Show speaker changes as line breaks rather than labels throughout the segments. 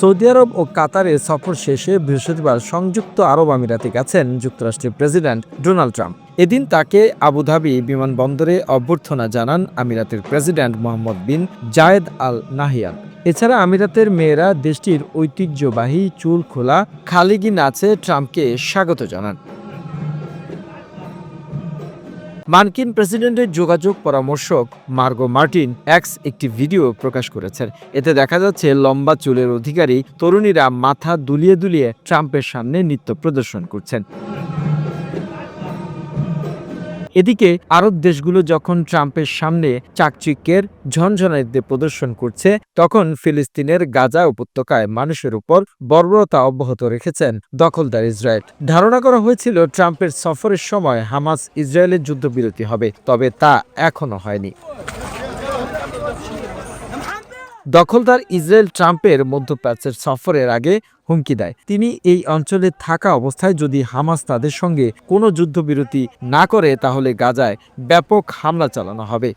Saudi আরব ও কাতারে সফর শেষে বৃহস্পতিবার সংযুক্ত আরব আমিরাতে গেছেন যুক্তরাষ্ট্রের প্রেসিডেন্ট ডোনাল্ড ট্রাম্প। এদিন তাকে আবুধাবি বিমানবন্দরে অভ্যর্থনা জানান আমিরাতের president Mohammed bin Zayed Al Nahyan এছাড়া আমিরাতের মেয়েরা দেশটির ঐতিহ্যবাহী চুল খোলা খালিগি নাচে ট্রাম্পকে স্বাগত জানান। মার্কিন প্রেসিডেন্টের যোগাযোগ পরামর্শক মার্গো মার্টিন এক্স একটি ভিডিও প্রকাশ করেছেন। এতে দেখা যাচ্ছে, লম্বা চুলের অধিকারী তরুণীরা মাথা দুলিয়ে দুলিয়ে ট্রাম্পের সামনে নৃত্য প্রদর্শন করছেন। এদিকে আরব দেশগুলো যখন ট্রাম্পের সামনে চাকচিক্যের ঝনঝনাইতে প্রদর্শন করছে, তখন ফিলিস্তিনের গাজা উপত্যকায় মানুষের উপর বর্বরতা অব্যাহত রেখেছেন দখলদার ইসরায়েল। ধারণা করা হয়েছিল ট্রাম্পের সফরের সময় হামাস ইসরায়েলের যুদ্ধবিরতি হবে, তবে তা এখনও হয়নি। দখলদার ইসরায়েল ট্রাম্পের মধ্যপ্রাচ্যের সফরের আগে হুমকি দেয়। তিনি এই অঞ্চলে থাকা অবস্থায় যদি হামাস তাদের সঙ্গে কোনো যুদ্ধবিরতি না করে, তাহলে গাজায় ব্যাপক হামলা চালানো হবে।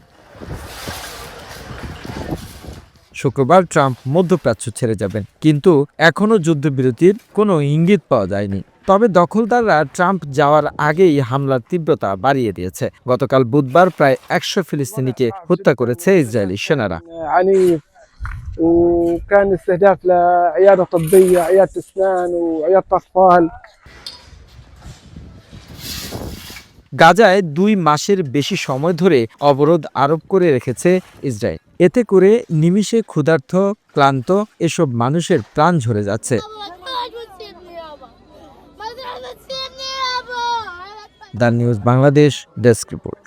শুক্রবার ট্রাম্প মধ্যপ্রাচ্য ছেড়ে যাবেন, কিন্তু এখনও যুদ্ধবিরতির কোনো ইঙ্গিত পাওয়া যায়নি। তবে দখলদাররা ট্রাম্প যাওয়ার আগেই হামলার তীব্রতা বাড়িয়ে দিয়েছে। গতকাল বুধবার প্রায় একশো ফিলিস্তিনিকে হত্যা করেছে ইসরায়েলি সেনারা।
وكان استهداف لعياده طبيه عياده اسنان وعياده اطفال
গাজায় দুই মাসের বেশি সময় ধরে অবরোধ আরোপ করে রেখেছে ইসরায়েল এতে করে নিমিষে ক্ষুধার্ত ক্লান্ত এসব মানুষের প্রাণ ঝরে যাচ্ছে
ما تقعد وتسيبني يابا ما تقعد وتسيبني يابا
the news Bangladesh desk report